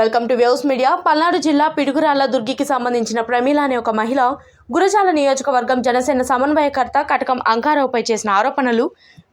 Welcome to views media. Palnadu జిల్లా పిడుగురాళ్ళ దుర్గికి సంబంధించిన ప్రమీల అనే ఒక మహిళ గురజాల నియోజకవర్గం జనసేన సమన్వయకర్త కటకం అంకారావుపై చేసిన ఆరోపణలు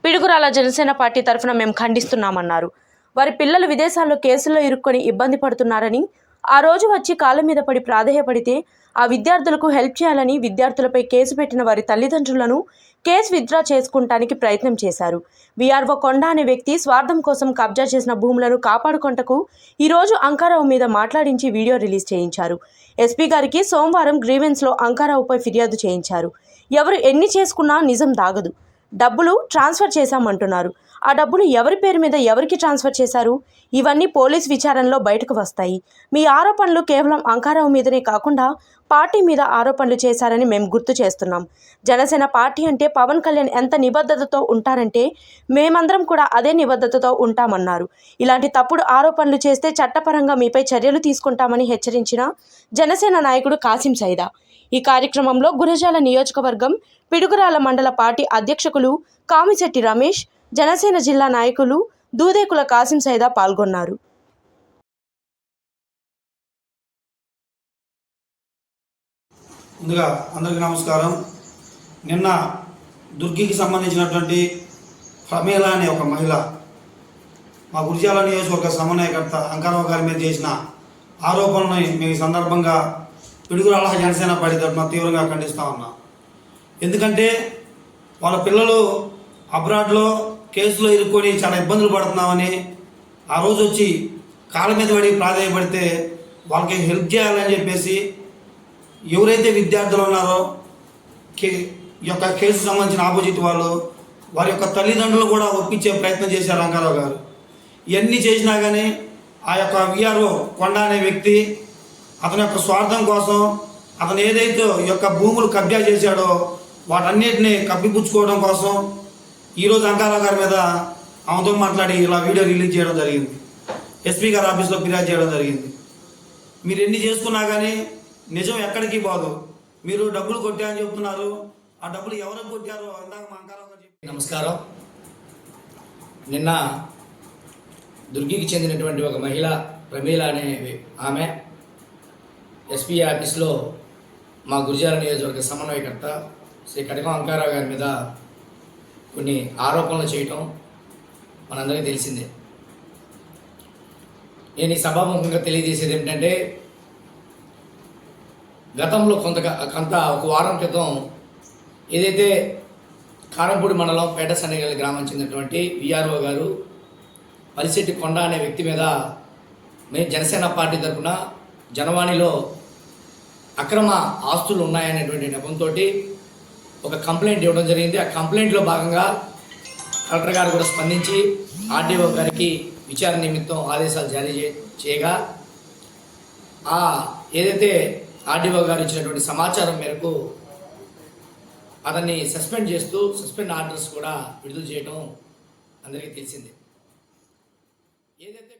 పిడుగురాళ్ళ జనసేన పార్టీ తరఫున మేము ఖండిస్తున్నామన్నారు. వారి పిల్లలు విదేశాల్లో కేసుల్లో ఇరుక్కొని ఇబ్బంది పడుతున్నారని ఆ రోజు వచ్చి కాళ్ళ మీద పడి ప్రాధేయపడితే ఆ విద్యార్థులకు హెల్ప్ చేయాలని విద్యార్థులపై కేసు పెట్టిన వారి తల్లిదండ్రులను కేసు విత్డ్రా చేసుకుంటానికి ప్రయత్నం చేశారు. విఆర్ఓ కొండ అనే వ్యక్తి స్వార్థం కోసం కబ్జా చేసిన భూములను కాపాడుకొంటకు ఈరోజు అంకారావు మీద మాట్లాడించి వీడియో రిలీజ్ చేయించారు. ఎస్పీ గారికి సోమవారం గ్రీవెన్స్లో అంకారావుపై ఫిర్యాదు చేయించారు. ఎవరు ఎన్ని చేసుకున్నా నిజం దాగదు. డబ్బులు ట్రాన్స్ఫర్ చేశామంటున్నారు. ఆ డబ్బులు ఎవరి పేరు మీద ఎవరికి ట్రాన్స్ఫర్ చేశారు? ఇవన్నీ పోలీస్ విచారణలో బయటకు వస్తాయి. మీ ఆరోపణలు కేవలం అంకారావు మీదనే కాకుండా పార్టీ మీద ఆరోపణలు చేశారని మేము గుర్తు చేస్తున్నాం. జనసేన పార్టీ అంటే పవన్ కళ్యాణ్ ఎంత నిబద్ధతతో ఉంటారంటే మేమందరం కూడా అదే నిబద్ధతతో ఉంటామన్నారు. ఇలాంటి తప్పుడు ఆరోపణలు చేస్తే చట్టపరంగా మీపై చర్యలు తీసుకుంటామని హెచ్చరించిన జనసేన నాయకుడు కాసిం సైదా. ఈ కార్యక్రమంలో గురజాల నియోజకవర్గం పిడుగురాల మండల పార్టీ అధ్యక్షకులు కామిశెట్టి రమేష్ జనసేన జిల్లా నాయకులు దూదేకుల కాసిం సైదా పాల్గొన్నారు. ముందుగా అందరికీ నమస్కారం. నిన్న దుర్గికి సంబంధించినటువంటి ప్రమేల అనే ఒక మహిళ మా గురిజాల నియోజకవర్గ సమన్వయకర్త అంకారావు గారి మీద చేసిన ఆరోపణలను మీ సందర్భంగా పిడుగురాల జనసేన పార్టీ తరఫున తీవ్రంగా ఖండిస్తూ ఉన్నాం. ఎందుకంటే వాళ్ళ పిల్లలు అబ్రాడ్లో కేసులో ఇరుక్కొని చాలా ఇబ్బందులు పడుతున్నామని ఆ రోజు వచ్చి కాళ్ళ మీద పడి ప్రాధాన్యపడితే వాళ్ళకి హెల్ప్ చేయాలని చెప్పేసి ఎవరైతే విద్యార్థులు ఉన్నారో కే ఈ యొక్క కేసు సంబంధించిన ఆపోజిట్ వాళ్ళు వారి యొక్క తల్లిదండ్రులు కూడా ఒప్పించే ప్రయత్నం చేశారు రంగారావు గారు. ఇవన్నీ చేసినా కానీ ఆ యొక్క విఆర్ఓ కొండ అనే వ్యక్తి అతని యొక్క స్వార్థం కోసం అతను ఏదైతే ఈ యొక్క భూములు కబ్జా చేశాడో వాటన్నిటిని కప్పిపుచ్చుకోవడం కోసం ఈరోజు అంకారావు గారి మీద ఆమెతో మాట్లాడి ఇలా వీడియో రిలీజ్ చేయడం జరిగింది. ఎస్పీ గారి ఆఫీస్లో ఫిర్యాదు చేయడం జరిగింది. మీరు ఎన్ని చేసుకున్నా కానీ నిజం ఎక్కడికి పోదు మీరు డబ్బులు కొట్టారని చెప్తున్నారు. ఆ డబ్బులు ఎవరికి కొట్టారో? అందాక మా అంకారావు గారు నమస్కారం. నిన్న దుర్గికి చెందినటువంటి ఒక మహిళ ప్రమీల అనే ఆమె ఎస్పీ ఆఫీస్లో మా గురిజాల నియోజకవర్గ సమన్వయకర్త శ్రీ కటకం అంకారావు గారి మీద కొన్ని ఆరోపణలు చేయటం మనందరికీ తెలిసిందే. నేను ఈ సభాముఖంగా తెలియజేసేది ఏమిటంటే గతంలో కొంత కొంత ఒక వారం క్రితం ఏదైతే కారంపూడి మండలం పేట గ్రామం చెందినటువంటి విఆర్ఓ గారు పలిశెట్టి కొండ అనే వ్యక్తి మీద మేము జనసేన పార్టీ తరఫున జనవాణిలో అక్రమ ఆస్తులు ఉన్నాయనేటువంటి నెపంతో ఒక కంప్లైంట్ ఇవ్వడం జరిగింది. ఆ కంప్లైంట్లో భాగంగా కలెక్టర్ గారు కూడా స్పందించి ఆర్డీఓ గారికి విచారణ నిమిత్తం ఆదేశాలు జారీ చేయగా ఆ ఏదైతే ఆర్డీఓ గారు ఇచ్చినటువంటి సమాచారం మేరకు అతన్ని సస్పెండ్ చేస్తూ సస్పెండ్ ఆర్డర్స్ కూడా విడుదల చేయడం అందరికీ తెలిసిందే. ఏదైతే